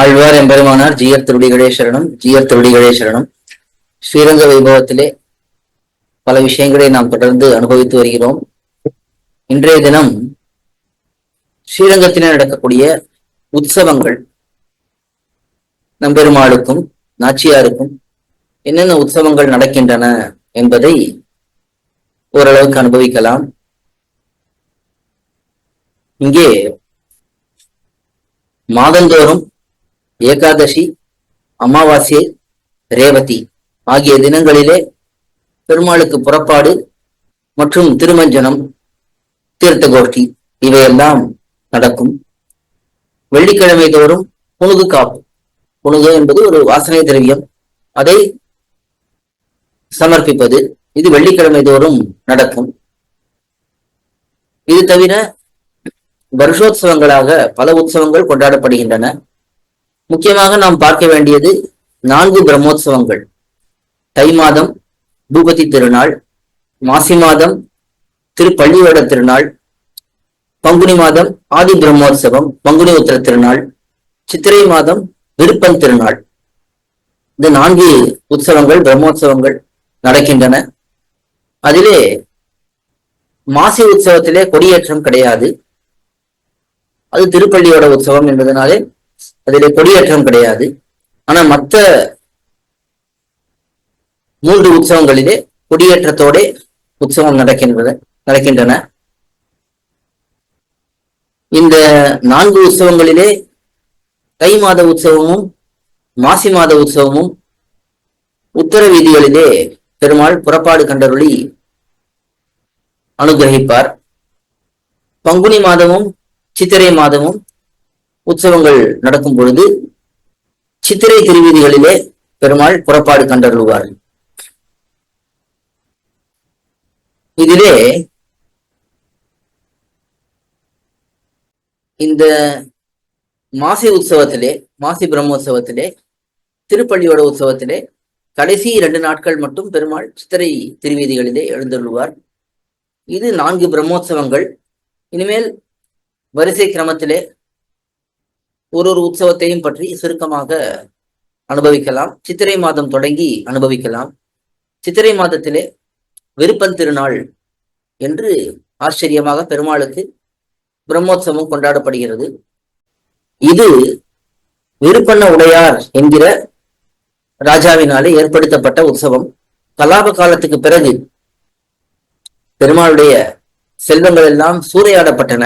ஆழ்வார் எம்பெருமானார் ஜியர் திருடிகளே சரணம் ஜியர் திருடிகளே சரணம் ஸ்ரீரங்க வைபவத்திலே பல விஷயங்களை நாம் தொடர்ந்து அனுபவித்து வருகிறோம். இன்றைய தினம் ஸ்ரீரங்கத்திலே நடக்கக்கூடிய உற்சவங்கள் நம்பெருமாளுக்கும் நாச்சியாருக்கும் என்னென்ன உற்சவங்கள் நடக்கின்றன என்பதை ஓரளவுக்கு அனுபவிக்கலாம். இங்கே மாதந்தோறும் ஏகாதசி அமாவாசை ரேவதி ஆகிய தினங்களிலே பெருமாளுக்கு புறப்பாடு மற்றும் திருமஞ்சனம் தீர்த்த கோஷ்டி இவையெல்லாம் நடக்கும். வெள்ளிக்கிழமை தோறும் புனுகு காப்பு. புனுகு என்பது ஒரு வாசனை திரவியம். அதை சமர்ப்பிப்பது இது வெள்ளிக்கிழமை தோறும் நடக்கும். இது தவிர வருஷோத்சவங்களாக பல உற்சவங்கள் கொண்டாடப்படுகின்றன. முக்கியமாக நாம் பார்க்க வேண்டியது நான்கு பிரம்மோத்சவங்கள். தை மாதம் பூபதி திருநாள் மாசி மாதம் திருப்பள்ளியோட திருநாள் பங்குனி மாதம் ஆதி பிரம்மோற்சவம் பங்குனி உத்திர திருநாள் சித்திரை மாதம் விருப்பம் திருநாள். இந்த நான்கு உற்சவங்கள் பிரம்மோற்சவங்கள் நடக்கின்றன. அதிலே மாசி உற்சவத்திலே கொடியேற்றம் கிடையாது. அது திருப்பள்ளியோட உற்சவம் என்பதனாலே அதில் கொடியேற்றம் கிடையாது. ஆனா மற்ற மூன்று உற்சவங்களிலே கொடியேற்றத்தோட உற்சவம் நடக்கின்றன நடக்கின்றன. இந்த நான்கு உற்சவங்களிலே தை மாத உற்சவமும் மாசி மாத உற்சவமும் உத்தர வீதிகளிலே பெருமாள் புறப்பாடு கண்டருளி அனுகிரகிப்பார். பங்குனி மாதமும் சித்திரை மாதமும் உற்சவங்கள் நடக்கும் பொழுது சித்திரை திருவீதிகளிலே பெருமாள் புறப்பாடு கண்டருள்வார்கள் இதிலே இந்த மாசி உற்சவத்திலே மாசி பிரம்மோற்சவத்திலே திருப்பள்ளியோட உற்சவத்திலே கடைசி இரண்டு நாட்கள் மட்டும் பெருமாள் சித்திரை திருவீதிகளிலே எழுந்துள்ளுவார் இது நான்கு பிரம்மோற்சவங்கள். இனிமேல் வரிசை கிரமத்திலே ஒரு ஒரு உற்சவத்தையும் பற்றி சுருக்கமாக அனுபவிக்கலாம். சித்திரை மாதம் தொடங்கி அனுபவிக்கலாம். சித்திரை மாதத்திலே விருப்பன் திருநாள் என்று ஆச்சரியமாக பெருமாளுக்கு பிரம்மோற்சவம் கொண்டாடப்படுகிறது. இது விருப்பண்ண உடையார் என்கிற ராஜாவினாலே ஏற்படுத்தப்பட்ட உற்சவம். கலாப காலத்துக்கு பிறகு பெருமாளுடைய செல்வங்கள் எல்லாம் சூறையாடப்பட்டன.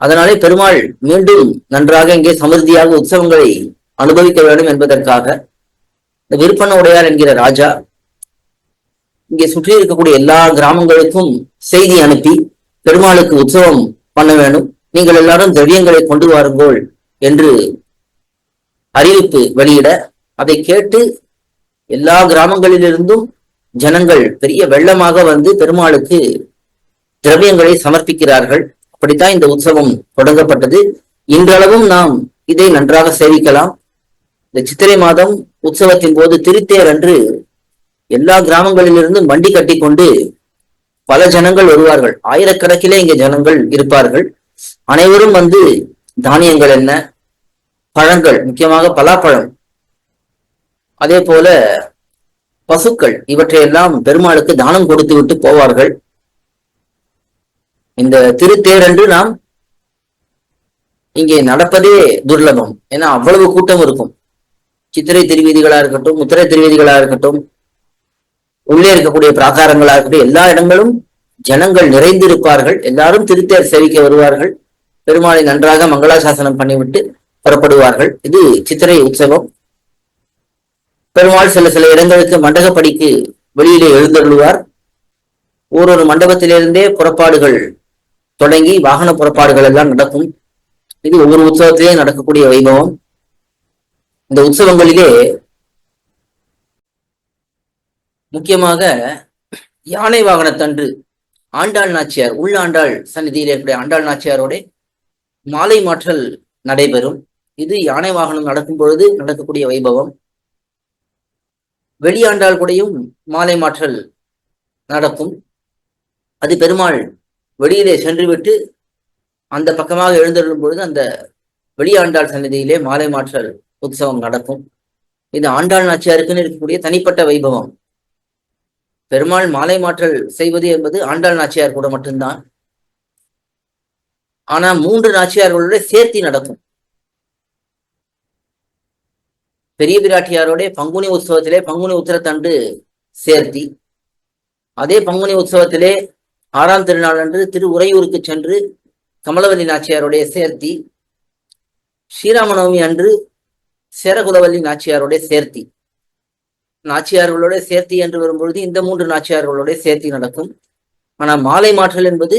அதனாலே பெருமாள் மீண்டும் நன்றாக இங்கே சமிருத்தியாக உற்சவங்களை அனுபவிக்க வேண்டும் என்பதற்காக இந்த விருப்பண உடையார் என்கிற ராஜா இங்கே சுற்றி இருக்கக்கூடிய எல்லா கிராமங்களுக்கும் செய்தி அனுப்பி பெருமாளுக்கு உற்சவம் பண்ண வேண்டும். நீங்கள் எல்லாரும் திரவியங்களை கொண்டு வாருங்கள் என்று அறிவிப்பு வெளியிட அதை கேட்டு எல்லா கிராமங்களிலிருந்தும் ஜனங்கள் பெரிய வெள்ளமாக வந்து பெருமாளுக்கு திரவியங்களை சமர்ப்பிக்கிறார்கள். அப்படித்தான் இந்த உற்சவம் தொடங்கப்பட்டது. இன்றளவும் நாம் இதை நன்றாக சேவிக்கலாம். இந்த சித்திரை மாதம் உற்சவத்தின் போது திருத்தேர் அன்று எல்லா கிராமங்களிலிருந்தும் வண்டி கட்டி கொண்டு பல ஜனங்கள் வருவார்கள். ஆயிரக்கணக்கிலே இங்கே ஜனங்கள் இருப்பார்கள். அனைவரும் வந்து தானியங்கள் என்ன பழங்கள் முக்கியமாக பலாப்பழம் அதே போல பசுக்கள் இவற்றையெல்லாம் பெருமாளுக்கு தானம் கொடுத்து விட்டு போவார்கள். இந்த திருத்தேரன்று நாம் இங்கே நடப்பதே துர்லபம். ஏன்னா அவ்வளவு கூட்டம் இருக்கும். சித்திரை திருவீதிகளா இருக்கட்டும் முத்திரை திருவீதிகளா இருக்கட்டும் உள்ளே இருக்கக்கூடிய பிராகாரங்களா இருக்கட்டும் எல்லா இடங்களும் ஜனங்கள் நிறைந்திருப்பார்கள். எல்லாரும் திருத்தேர் சேவிக்க வருவார்கள். பெருமாளை நன்றாக மங்களாசாசனம் பண்ணிவிட்டு புறப்படுவார்கள். இது சித்திரை உற்சவம். பெருமாள் சில சில இடங்களுக்கு மண்டகப்படிக்கு வெளியிலே எழுந்தருள்வார். ஒரு மண்டபத்திலிருந்தே புறப்பாடுகள் தொடங்கி வாகன புறப்பாடுகள் எல்லாம் நடக்கும். இது ஒவ்வொரு உற்சவத்திலே நடக்கக்கூடிய வைபவம். இந்த உற்சவங்களிலே முக்கியமாக யானை வாகனத்தன்று ஆண்டாள் நாச்சியார் உள்ளாண்டாள் சன்னிதியில் இருக்கக்கூடிய ஆண்டாள் நாச்சியாரோட மாலை மாற்றல் நடைபெறும். இது யானை வாகனம் நடக்கும் பொழுது நடக்கக்கூடிய வைபவம். வெளியாண்டாள் கூடயும் மாலை மாற்றல் நடக்கும். அது பெருமாள் வெளியிலே சென்று விட்டு அந்த பக்கமாக எழுந்தருளும் பொழுது அந்த வெளியாண்டாள் சன்னதியிலே மாலை மாற்றல் உற்சவம் நடக்கும். இது ஆண்டாள் நாச்சியாருக்குன்னு இருக்கக்கூடிய தனிப்பட்ட வைபவம். பெருமாள் மாலை மாற்றல் செய்வது என்பது ஆண்டாள் நாச்சியார் கூட மட்டும்தான். ஆனா மூன்று நாச்சியார்களோட சேர்த்தி நடக்கும். பெரிய பிராட்டியாரோட பங்குனி உற்சவத்திலே பங்குனி உத்தரத்தண்டு சேர்த்தி அதே பங்குனி உற்சவத்திலே ஆறாம் திருநாள் அன்று திரு உறையூருக்கு சென்று கமலவல்லி நாச்சியாருடைய சேர்த்தி ஸ்ரீராமநவமி அன்று சேரகுலவல்லி நாச்சியாருடைய சேர்த்தி. நாச்சியார்களோட சேர்த்தி என்று வரும்பொழுது இந்த மூன்று நாச்சியார்களோட சேர்த்தி நடக்கும். ஆனால் மாலை மாற்றல் என்பது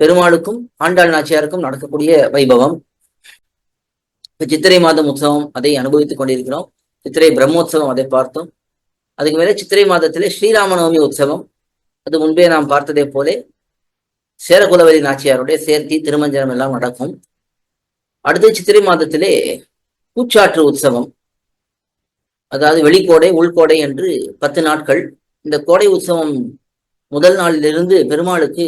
பெருமாளுக்கும் ஆண்டாள் நாச்சியாருக்கும் நடக்கக்கூடிய வைபவம். இப்போ சித்திரை மாதம் உற்சவம் அதை அனுபவித்துக் கொண்டிருக்கிறோம். சித்திரை பிரம்மோற்சவம் அதை பார்த்தோம். அதுக்கு மேலே சித்திரை மாதத்திலே ஸ்ரீராமநவமி உற்சவம். அது முன்பே நாம் பார்த்ததே போலே சேரகுலவரி நாச்சியாருடைய சேர்த்தி திருமஞ்சனம் எல்லாம் நடக்கும். அடுத்த சித்திரை மாதத்திலே பூச்சாற்று உற்சவம். அதாவது வெளிக்கோடை உள்கோடை என்று பத்து நாட்கள். இந்த கோடை உற்சவம் முதல் நாளிலிருந்து பெருமாளுக்கு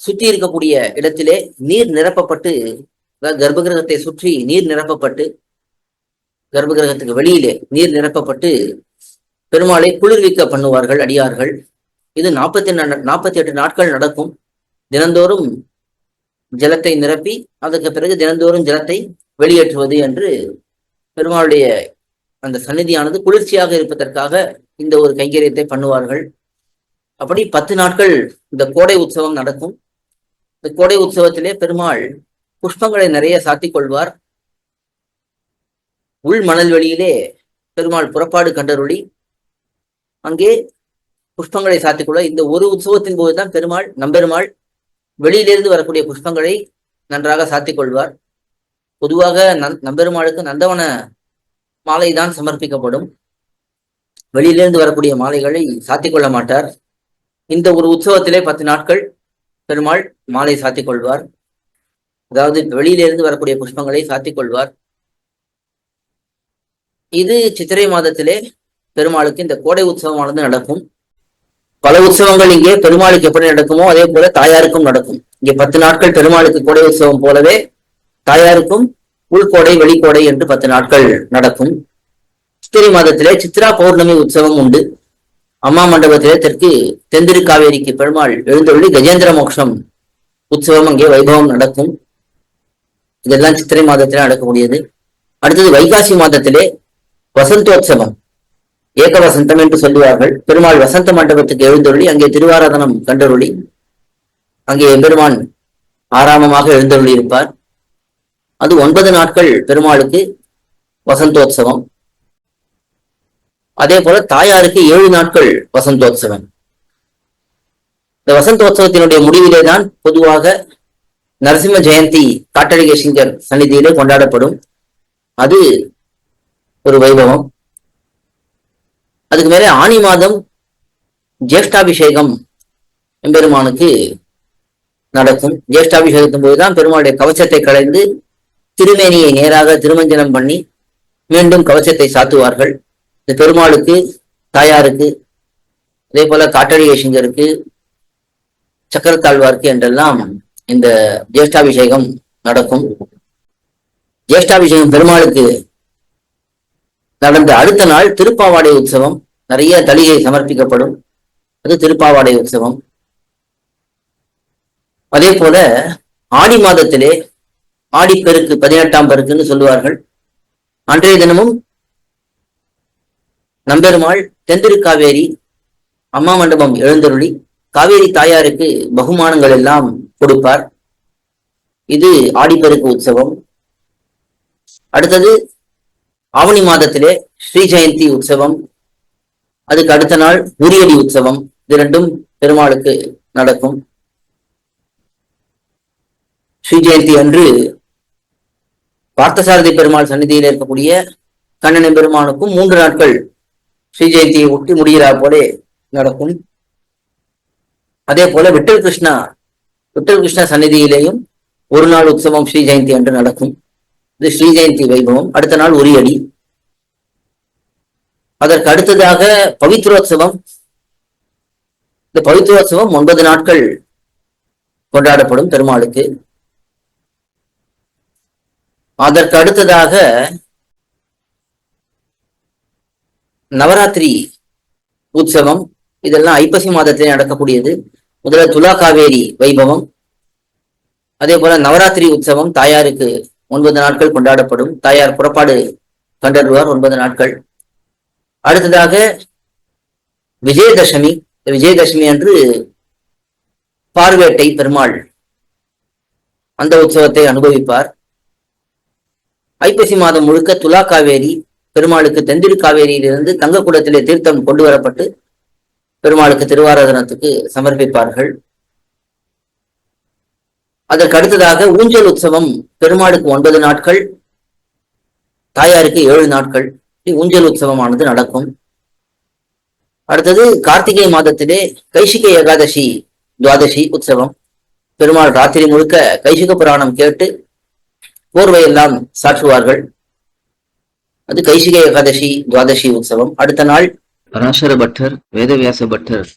சுற்றி இருக்கக்கூடிய இடத்திலே நீர் நிரப்பப்பட்டு அதாவது கர்ப்பகிரகத்தை சுற்றி நீர் நிரப்பப்பட்டு கர்ப்பகிரகத்துக்கு வெளியிலே நீர் நிரப்பப்பட்டு பெருமாளை குளிர்விக்க பண்ணுவார்கள் அடியார்கள். இது நாற்பத்தி நாற்பத்தி எட்டு நாட்கள் நடக்கும். தினந்தோறும் ஜலத்தை நிரப்பி அதற்கு பிறகு தினந்தோறும் ஜலத்தை வெளியேற்றுவது என்று பெருமாளுடைய அந்த சந்நிதியானது குளிர்ச்சியாக இருப்பதற்காக இந்த ஒரு கைங்கரியத்தை பண்ணுவார்கள். அப்படி பத்து நாட்கள் இந்த கோடை உற்சவம் நடக்கும். இந்த கோடை உற்சவத்திலே பெருமாள் புஷ்பங்களை நிறைய சாத்திக் கொள்வார். உள் மணல் வெளியிலே பெருமாள் புறப்பாடு கண்டருளி அங்கே புஷ்பங்களை சாத்திக்கொள்ள இந்த ஒரு உற்சவத்தின் போதுதான் பெருமாள் நம்பெருமாள் வெளியிலிருந்து வரக்கூடிய புஷ்பங்களை நன்றாக சாத்திக் கொள்வார் பொதுவாக நம்பெருமாளுக்கு நந்தவன மாலை தான் சமர்ப்பிக்கப்படும். வெளியிலிருந்து வரக்கூடிய மாலைகளை சாத்திக் கொள்ள மாட்டார். இந்த ஒரு உற்சவத்திலே பத்து நாட்கள் பெருமாள் மாலை சாத்திக் கொள்வார் அதாவது வெளியிலிருந்து வரக்கூடிய புஷ்பங்களை சாத்திக் கொள்வார் இது சித்திரை மாதத்திலே பெருமாளுக்கு இந்த கோடை உற்சவமானது நடக்கும். பல உற்சவங்கள் இங்கே பெருமாளுக்கு எப்படி நடக்குமோ அதே போல தாயாருக்கும் நடக்கும். இங்கே பத்து நாட்கள் பெருமாளுக்கு கோடை உற்சவம் போலவே தாயாருக்கும் உள்கோடை வெளிக்கோடை என்று பத்து நாட்கள் நடக்கும். சித்திரை மாதத்திலே சித்ரா பௌர்ணமி உற்சவம் உண்டு. அம்மா மண்டபத்திலே தெற்கு தெந்திருக்காவேரிக்கு பெருமாள் எழுந்தொள்ளி கஜேந்திர மோட்சம் உற்சவம் அங்கே வைபவம் நடக்கும். இதெல்லாம் சித்திரை மாதத்திலே நடக்கக்கூடியது. அடுத்தது வைகாசி மாதத்திலே வசந்தோற்சவம். ஏக வசந்தம் என்று சொல்லுவார்கள். பெருமாள் வசந்த மண்டபத்துக்கு எழுந்தருளி அங்கே திருவாராதனம் கண்டருளி அங்கே எம்பெருமான் ஆராமமாக எழுந்தருளி இருப்பார் அது ஒன்பது நாட்கள் பெருமாளுக்கு வசந்தோத்சவம். அதே போல தாயாருக்கு ஏழு நாட்கள் வசந்தோத்சவம். இந்த வசந்தோத்சவத்தினுடைய முடிவிலே தான் பொதுவாக நரசிம்ம ஜெயந்தி காட்டழிகை சிங்கர் சந்நிதியிலே கொண்டாடப்படும். அது ஒரு வைபவம். அதுக்கு மேலே ஆணி மாதம் ஜேஷ்டாபிஷேகம் எம்பெருமானுக்கு நடக்கும். ஜேஷ்டாபிஷேகத்தின் போதுதான் பெருமாளுடைய கவச்சத்தை களைந்து திருமேனியை நேராக திருமஞ்சனம் பண்ணி மீண்டும் கவச்சத்தை சாத்துவார்கள். இந்த பெருமாளுக்கு தாயாருக்கு அதே போல காட்டழிகை சிங்கருக்கு சக்கரத்தாழ்வார்க்கு என்றெல்லாம் இந்த ஜேஷ்டாபிஷேகம் நடக்கும். ஜேஷ்டாபிஷேகம் பெருமாளுக்கு நடந்த அடுத்த நாள் திருப்பாவாடை உற்சவம் நிறைய தளிகை சமர்ப்பிக்கப்படும். அது திருப்பாவாடை உற்சவம். அதே போல ஆடி மாதத்திலே ஆடிப்பெருக்கு பதினெட்டாம் பெருக்குன்னு சொல்லுவார்கள். அன்றைய தினமும் நம்பெருமாள் தென்திருக்காவேரி அம்மா மண்டபம் எழுந்தருளி காவேரி தாயாருக்கு பகுமானங்கள் எல்லாம் கொடுப்பார். இது ஆடிப்பெருக்கு உற்சவம். அடுத்தது ஆவணி மாதத்திலே ஸ்ரீ ஜெயந்தி உற்சவம் அதுக்கு அடுத்த நாள் உரியடி உற்சவம் இது ரெண்டும் பெருமாளுக்கு நடக்கும். ஸ்ரீ ஜெயந்தி அன்று பார்த்தசாரதி பெருமாள் சன்னிதியில் இருக்கக்கூடிய கண்ணனை பெருமானுக்கும் மூன்று நாட்கள் ஸ்ரீ ஜெயந்தியை ஒட்டி முடிகிறா போலே நடக்கும். அதே போல விட்டல் கிருஷ்ணா விட்டல் கிருஷ்ணா சன்னிதியிலேயும் ஒரு நாள் உற்சவம் ஸ்ரீ ஜெயந்தி அன்று நடக்கும். இது ஸ்ரீ ஜெயந்தி வைபவம். அடுத்த நாள் உரியடி அதற்கு அடுத்ததாக பவித்ரோத்சவம். இந்த பவித்ரோத்சவம் ஒன்பது நாட்கள் கொண்டாடப்படும் பெருமாளுக்கு. அதற்கு அடுத்ததாக நவராத்திரி உற்சவம். இதெல்லாம் ஐப்பசி மாதத்திலே நடக்கக்கூடியது. முதல்ல துலா காவேரி வைபவம். அதே போல நவராத்திரி உற்சவம் தாயாருக்கு ஒன்பது நாட்கள் கொண்டாடப்படும். தாயார் புறப்பாடு கண்டறிவார் ஒன்பது நாட்கள். அடுத்ததாக விஜயதசமி. விஜயதசமி அன்று பார்வேட்டை பெருமாள் அந்த உற்சவத்தை அனுபவிப்பார். ஐப்பசி மாதம் முழுக்க துலா காவேரி பெருமாளுக்கு தெந்திரு காவேரியிலிருந்து தங்கக்குடத்திலே தீர்த்தம் கொண்டு வரப்பட்டு பெருமாளுக்கு திருவாராதனத்துக்கு சமர்ப்பிப்பார்கள். அதற்கு அடுத்ததாக ஊஞ்சல் உற்சவம் பெருமாளுக்கு ஒன்பது நாட்கள் தாயாருக்கு ஏழு நாட்கள். ஊஞ்சல் உற்சவமானது நடக்கும். அடுத்தது கார்த்திகை மாதத்திலே கைசிகை ஏகாதசி துவாதசி உற்சவம். பெருமாள் ராத்திரி முழுக்க கைசிக புராணம் கேட்டு போர்வையெல்லாம் சாற்றுவார்கள். அது கைசிகை ஏகாதசி துவாதசி உற்சவம். அடுத்த நாள் பராசர பட்டர் வேதவியாச பட்டர்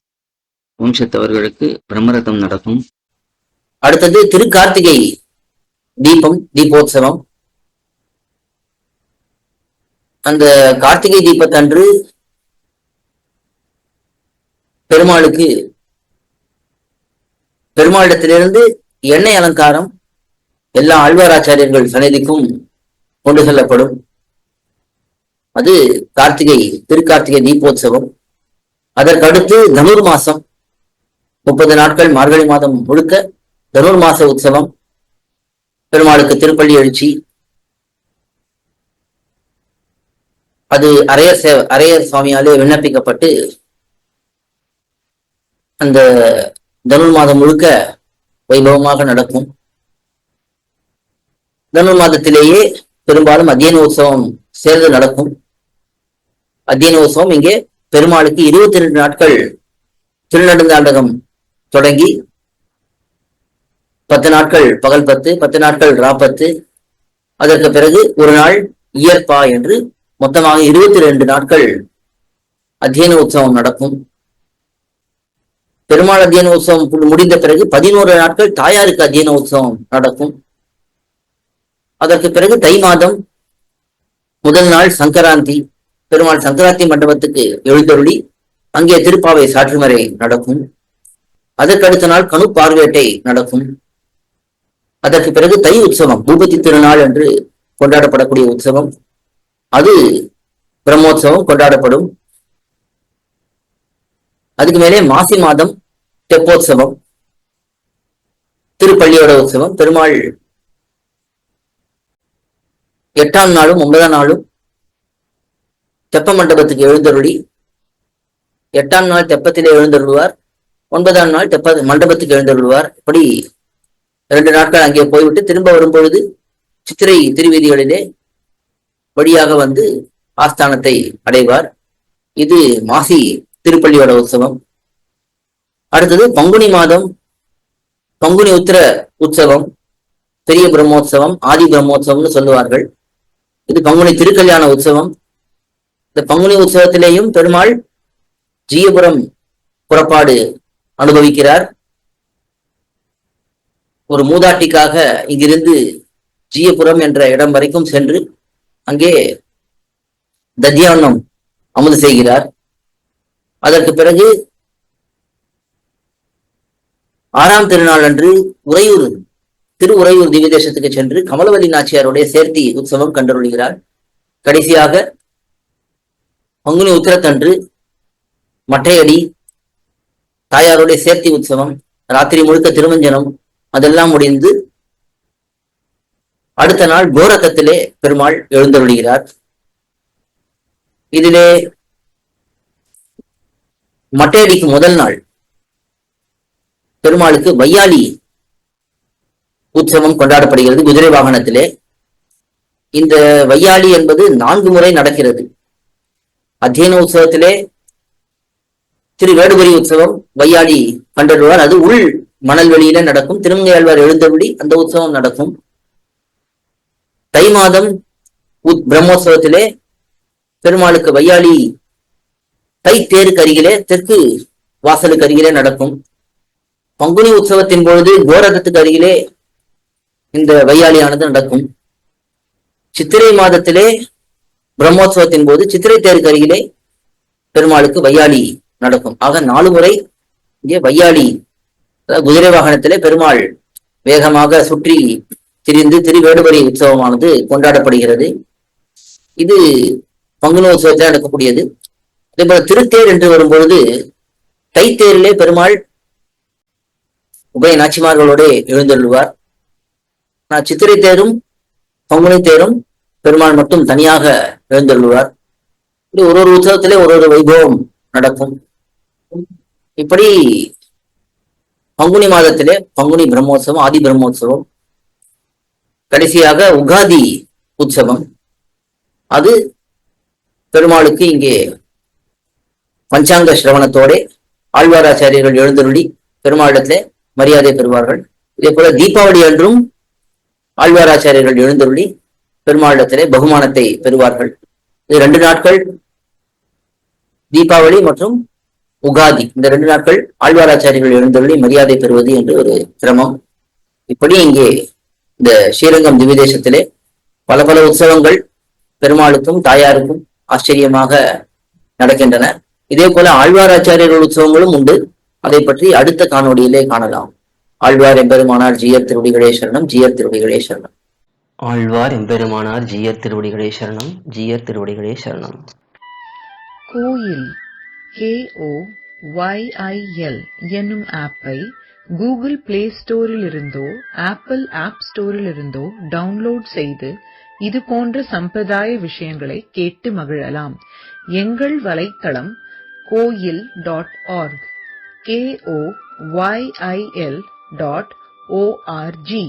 வம்சத்தவர்களுக்கு பிரம்மரதம் நடக்கும். அடுத்தது திருக்கார்த்திகை தீபம் தீபோத்சவம். அந்த கார்த்திகை தீபத்தன்று பெருமாளுக்கு பெருமாளிடத்திலிருந்து எண்ணெய் அலங்காரம் எல்லா ஆழ்வாராச்சாரியர்கள் சன்னதிக்கும் கொண்டு செல்லப்படும். அது கார்த்திகை திருக்கார்த்திகை தீபோத்சவம். அதற்கடுத்து தனுர் மாசம் முப்பது நாட்கள் மார்கழி மாதம் முழுக்க தனுர் மாச உற்சவம் பெருமாளுக்கு திருப்பள்ளி எழுச்சி. அது அரையர் சே அரையர் சுவாமியாலே விண்ணப்பிக்கப்பட்டு அந்த தனுர் மாதம் முழுக்க வைபவமாக நடக்கும். தனுர் மாதத்திலேயே பெரும்பாலும் அத்தியன உற்சவம் சேர்ந்து நடக்கும். அத்தியன உற்சவம் இங்கே பெருமாளுக்கு இருபத்தி ரெண்டு நாட்கள் திருநடுந்தாண்டகம் தொடங்கி பத்து நாட்கள் பகல் பத்து பத்து நாட்கள் ராப்பத்து அதற்கு பிறகு ஒரு நாள் இயற்பா என்று மொத்தமாக இருபத்தி ரெண்டு நாட்கள் அத்தியன உற்சவம் நடக்கும். பெருமாள் அத்தியன உற்சவம் முடிந்த பிறகு பதினோரு நாட்கள் தாயாருக்கு அத்தியன உற்சவம் நடக்கும். அதற்கு பிறகு தை மாதம் முதல் நாள் சங்கராந்தி. பெருமாள் சங்கராந்தி மண்டபத்துக்கு எழுந்தருளி அங்கே திருப்பாவை சாற்றுமறை நடக்கும். அதற்கடுத்த நாள் கணு பார்வேட்டை நடக்கும். அதற்கு பிறகு தை உற்சவம் பூபதி திருநாள் என்று கொண்டாடப்படக்கூடிய உற்சவம். அது பிரம்மோற்சவம் கொண்டாடப்படும். அதுக்கு மேலே மாசி மாதம் தெப்போத்சவம் திருப்பள்ளியோட உற்சவம் பெருமாள் எட்டாம் நாளும் ஒன்பதாம் நாளும் தெப்ப மண்டபத்துக்கு எழுந்தருளி எட்டாம் நாள் தெப்பத்திலே எழுந்தருள்வார் ஒன்பதாம் நாள் தெப்ப மண்டபத்துக்கு எழுந்தருள்வார். இப்படி இரண்டு நாட்கள் அங்கே போய்விட்டு திரும்ப வரும்பொழுது சித்திரை திருவீதிகளிலே வழியாக வந்து ஆஸ்தானத்தை அடைவார். இது மாசி திருப்பள்ளியோட உற்சவம். அடுத்தது பங்குனி மாதம் பங்குனி உத்திர உற்சவம் பெரிய பிரம்மோற்சவம் ஆதி பிரம்மோற்சவம்னு சொல்லுவார்கள். இது பங்குனி திருக்கல்யாண உற்சவம். இந்த பங்குனி உற்சவத்திலேயும் பெருமாள் ஜீயபுரம் புறப்பாடு அனுபவிக்கிறார். ஒரு மூதாட்டிக்காக இங்கிருந்து ஜீயபுரம் என்ற இடம் வரைக்கும் சென்று அங்கே தத்தியானம் அமுது செய்கிறார். அதற்கு பிறகு ஆறாம் திருநாள் அன்று உறையூர் திரு உறையூர் திவ்யதேசத்துக்கு சென்று கமலவல்லி நாச்சியாருடைய சேர்த்தி உற்சவம் கண்டருள்கிறார். கடைசியாக பங்குனி உத்திரத்தன்று மட்டையடி தாயாருடைய சேர்த்தி உற்சவம் ராத்திரி முழுக்க திருமஞ்சனம் அதெல்லாம் முடிந்து அடுத்த நாள் கோரக்கத்திலே பெருமாள் எழுந்தருளுகிறார். இதிலே மட்டையடிக்கு முதல் நாள் பெருமாளுக்கு வையாளி உற்சவம் கொண்டாடப்படுகிறது குதிரை வாகனத்திலே. இந்த வையாளி என்பது நான்கு முறை நடக்கிறது. அத்தியன உற்சவத்திலே திரு வேடுபுரி உற்சவம் வையாளி கண்டறிவார் அது உள் மணல் வெளியில நடக்கும். திருமங்கையாழ்வார் எழுந்தபடி அந்த உற்சவம் நடக்கும். தை மாதம் பிரம்மோற்சவத்திலே பெருமாளுக்கு வையாளி தை தேருக்கு அருகிலே தெற்கு வாசலுக்கு அருகிலே நடக்கும். பங்குனி உற்சவத்தின் பொழுது கோரகத்துக்கு அருகிலே இந்த வையாளியானது நடக்கும். சித்திரை மாதத்திலே பிரம்மோற்சவத்தின் போது சித்திரை தேருக்கு அருகிலே பெருமாளுக்கு வையாளி நடக்கும். ஆக நாலு முறை இங்கே வையாளி குதிரை வாகனத்திலே பெருமாள் வேகமாக சுற்றி திரிந்து திருவேடுபரி உற்சவமானது கொண்டாடப்படுகிறது. இது பங்குனி உற்சவத்தில் நடக்கக்கூடியது. அதே போல திருத்தேர் என்று வரும்பொழுது தைத்தேரிலே பெருமாள் உபய நாச்சிமார்களோட எழுந்தருள்வார். நான் சித்திரை தேரும் பங்குனி தேரும் பெருமாள் மட்டும் தனியாக எழுந்தருள்வார். இப்படி ஒரு ஒரு உற்சவத்திலே ஒரு ஒரு வைபவம் நடக்கும். இப்படி பங்குனி மாதத்திலே பங்குனி பிரம்மோத்சவம் ஆதி பிரம்மோத்சவம் கடைசியாக உகாதி உற்சவம். அது பெருமாளுக்கு இங்கே பஞ்சாங்க சிரவணத்தோட ஆழ்வாராச்சாரியர்கள் எழுந்தருளி பெருமாளிடத்திலே மரியாதை பெறுவார்கள். இதே போல தீபாவளி அன்றும் ஆழ்வாராச்சாரியர்கள் எழுந்தருளி பெருமாளிடத்திலே பகுமானத்தை பெறுவார்கள். இது ரெண்டு நாட்கள் தீபாவளி மற்றும் உகாதி. இந்த ரெண்டு நாட்கள் ஆழ்வாராச்சாரியர்கள் எழுந்தருளி மரியாதை பெறுவது என்று ஒரு கிரமம் இப்படி இங்கே இந்த ஸ்ரீரங்கம் திவ்யதேசத்திலே பல பல உற்சவங்கள் பெருமாளுக்கும் தாயாருக்கும் ஆச்சரியமாக நடக்கின்றன. இதே போல ஆழ்வாராச்சாரியர்கள் உற்சவங்களும் உண்டு. அதை பற்றி அடுத்த காணொளியிலே காணலாம். ஆழ்வார் எம்பெருமானார் ஜியர் திருவடிகளே சரணம் ஜியர் திருவடிகளே சரணம் ஆழ்வார் எம்பெருமானார் ஜீயர் திருவடிகளே சரணம் ஜீயர் திருவடிகளே சரணம் கோயில் கேஓ ஒய்ஐஎல் என்னும் ஆப்பை கூகுள் பிளே ஸ்டோரில் இருந்தோ ஆப்பிள் ஆப் ஸ்டோரில் இருந்தோ டவுன்லோட் செய்து இது போன்ற சம்பிரதாய விஷயங்களை கேட்டு மகிழலாம். எங்கள் வலைத்தளம் Koyil dot org K O Y I L dot O R G